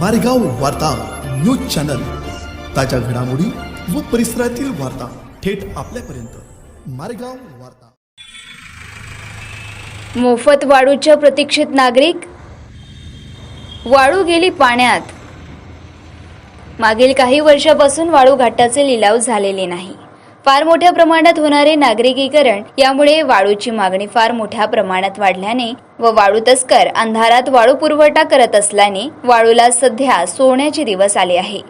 मारेगाव वार्ता news channel. ताज्या घडामोडी व परिसरातील वार्ता थेट आपल्यापर्यंत. मारेगाव वार्ता. मोफत वाळूच्या प्रतीक्षित नागरिक? वाळू गेली पाण्यात. मागील काही वर्षापासून वाळू घाटाचे लिलाव झालेले नाही. फार मोठ्या प्रमाणात होणारे नागरिकीकरण यामुळे वाळूची मागणी फार मोठ्या प्रमाणात वाढल्याने व वाळू तस्कर अंधारात वाळू पुरवठा करत असल्याने वाळूला सध्या सोन्याचे दिवस आले आहे.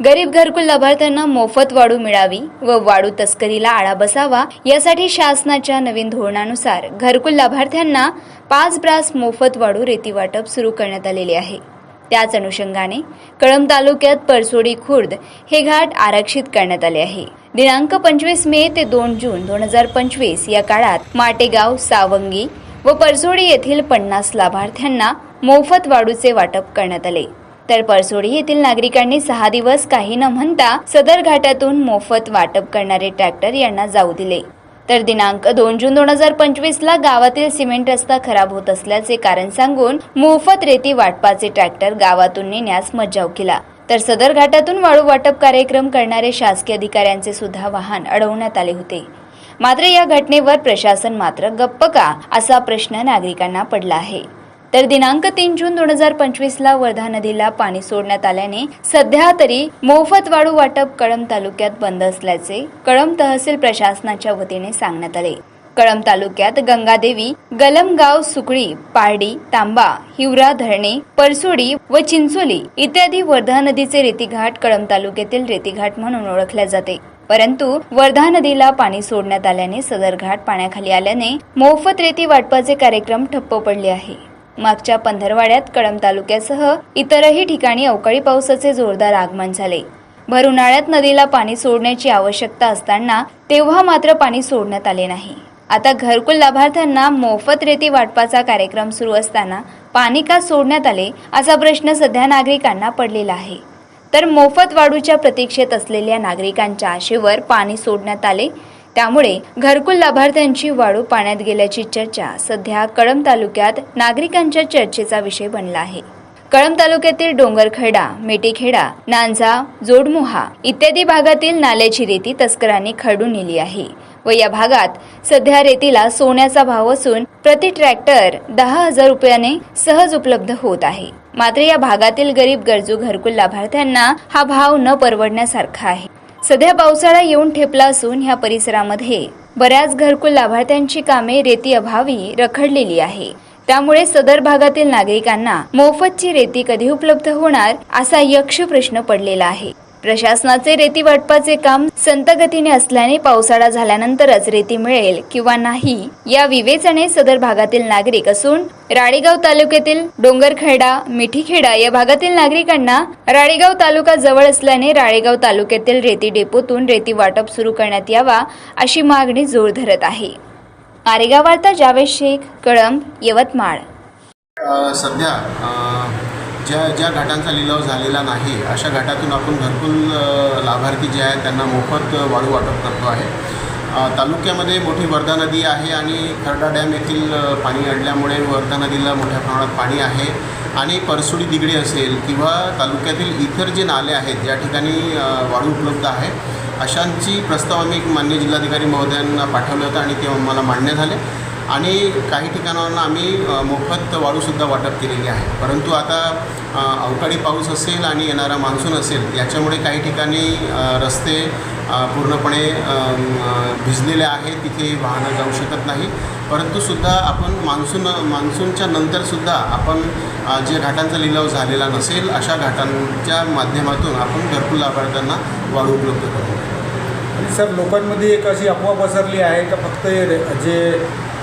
गरीब घरकुल लाभार्थ्यांना मोफत वाळू मिळावी व वाळू तस्करीला आळा बसावा यासाठी शासनाच्या नवीन धोरणानुसार घरकुल लाभार्थ्यांना पाच ब्रास मोफत वाळू रेती वाटप सुरू करण्यात आलेले आहे. त्याच अनुषंगाने कळंब तालुक्यात परसोडी खुर्द हे घाट आरक्षित करण्यात आले आहे. दिनांक पंचवीस मे ते दोन जून दोन हजार पंचवीस या काळात माटेगाव सावंगी व परसोडी येथील पन्नास लाभार्थ्यांना मोफत वाडूचे वाटप करण्यात आले. तर परसोडी येथील नागरिकांनी सहा दिवस काही न म्हणता सदर घाटातून मोफत वाटप करणारे ट्रॅक्टर यांना जाऊ दिले. तर दिनांक दोन जून दोन हजार पंचवीस ला गावातील सिमेंट रस्ता खराब होत असल्याचे कारण सांगून मोफत रेती वाटपाचे ट्रॅक्टर गावातून नेण्यास मज्जाव केला. तर सदर घाटातून वाळू वाटप कार्यक्रम करणारे शासकीय अधिकाऱ्यांचे सुद्धा वाहन अडवण्यात आले होते. मात्र या घटनेवर प्रशासन मात्र गप्प का असा प्रश्न नागरिकांना पडला आहे. तर दिनांक तीन जून दोन हजार पंचवीस ला वर्धा नदीला पाणी सोडण्यात आल्याने सध्या तरी मोफत वाळू वाटप कळंब तालुक्यात बंद असल्याचे कळंब तहसील प्रशासनाच्या वतीने सांगण्यात आले. कळंब तालुक्यात गंगादेवी गलमगाव सुकळी पारडी तांबा हिवरा धरणे परसोडी व चिंचोली इत्यादी वर्धा नदीचे रेतीघाट कळंब तालुक्यातील रेतीघाट म्हणून ओळखले जाते. परंतु वर्धा नदीला पाणी सोडण्यात आल्याने सदर घाट पाण्याखाली आल्याने मोफत रेती वाटपाचे कार्यक्रम ठप्प पडले आहे. मागच्या पंधरवाड्यात कळंब तालुक्यासह इतरही ठिकाणी अवकाळी पावसाचे जोरदार आगमन झाले. भर उन्हाळ्यात नदीला पाणी सोडण्याची आवश्यकता असताना तेव्हा मात्र पाणी सोडण्यात आले नाही. आता घरकुल लाभार्थ्यांना मोफत रेती वाटपाचा कार्यक्रम सुरू असताना पाणी का सोडण्यात आले असा प्रश्न सध्या नागरिकांना पडलेला आहे. तर मोफत वाढूच्या प्रतीक्षेत असलेल्या नागरिकांच्या आशेवर पाणी सोडण्यात आले. त्यामुळे घरकुल लाभार्थ्यांची वाळू पाण्यात गेल्याची चर्चा सध्या कळंब तालुक्यात नागरिकांच्या चर्चेचा विषय बनला आहे. कळंब तालुक्यातील डोंगरखेडा मेटीखेडा नांजा जोडमुहा इत्यादी भागातील नाल्याची रेती तस्करांनी खडून नेली आहे. व या भागात सध्या रेतीला सोन्याचा भाव असून प्रति ट्रॅक्टर दहा हजार रुपयाने सहज उपलब्ध होत आहे. मात्र या भागातील गरीब गरजू घरकुल लाभार्थ्यांना हा भाव न परवडण्यासारखा आहे. सध्या पावसाळा येऊन ठेपला असून ह्या परिसरामध्ये बऱ्याच घरकुल लाभार्थ्यांची कामे रेती अभावी रखडलेली आहे. त्यामुळे सदर भागातील नागरिकांना मोफतची रेती कधी उपलब्ध होणार असा यक्ष प्रश्न पडलेला आहे. प्रशासनाचे रेती वाटपाचे काम संत गतीने असल्याने पावसाळा झाल्यानंतरच रेती मिळेल किंवा नाही या विवेचने सदर भागातील नागरिक असून राळेगाव तालुक्यातील डोंगरखेडा मिठीखेडा या भागातील नागरिकांना राळेगाव तालुका जवळ असल्याने राळेगाव तालुक्यातील रेती डेपोतून रेती वाटप सुरू करण्यात यावा अशी मागणी जोर धरत आहे. मारेगाव वार्ता जावेद शेख कळंब यवतमाळ. सध्या ज्या ज्या घाटांचा लिलाव झालेला नाही अशा घाटातून आपण घरकुल लाभार्थी जे आहेत त्यांना मोफत वाळू वाटप करतो आहे. तालुक्यामध्ये मोठी वर्धा नदी आहे आणि खरडा डॅम येथील पाणी अडल्यामुळे वर्धा नदीला मोठ्या प्रमाणात पाणी आहे आणि परसुडी दिगडी असेल किंवा तालुक्यातील इतर जे नाले आहेत ज्या ठिकाणी वाळू उपलब्ध आहे अशांची प्रस्ताव आम्ही मान्य जिल्हाधिकारी महोदयांना पाठवलं होतं आणि ते आम्हाला मान्य झाले. आणि काही ठिकाणांना आम्ही मोफत वाळूसुद्धा वाटप केलेली आहे. परंतु आता अवकाळी पाऊस असेल आणि येणारा मान्सून असेल याच्यामुळे काही ठिकाणी रस्ते पूर्णपणे भिजलेले आहेत तिथे वाहनं जाऊ शकत नाही. परंतु सुद्धा आपण मान्सून मान्सूनच्या नंतरसुद्धा आपण जे घाटांचा लिलाव झालेला नसेल अशा घाटांच्या माध्यमातून आपण घरकुल लाभार्थ्यांना वाळू उपलब्ध करू सर लोकांमध्ये एक अशी अफवा पसरली आहे का फक्त हे रे- जे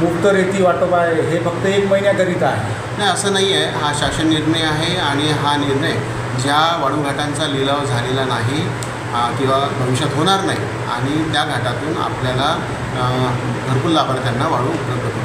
मुक्त रेती वाटप आहे हे फक्त एक महिन्याकरिता आहे? नाही असं नाही आहे. हा शासन निर्णय आहे आणि हा निर्णय ज्या वाळूघाटांचा लिलाव झालेला नाही किंवा भविष्यात होणार नाही आणि त्या घाटातून आपल्याला भरपूर लाभार्थ्यांना वाळू उपलब्ध करून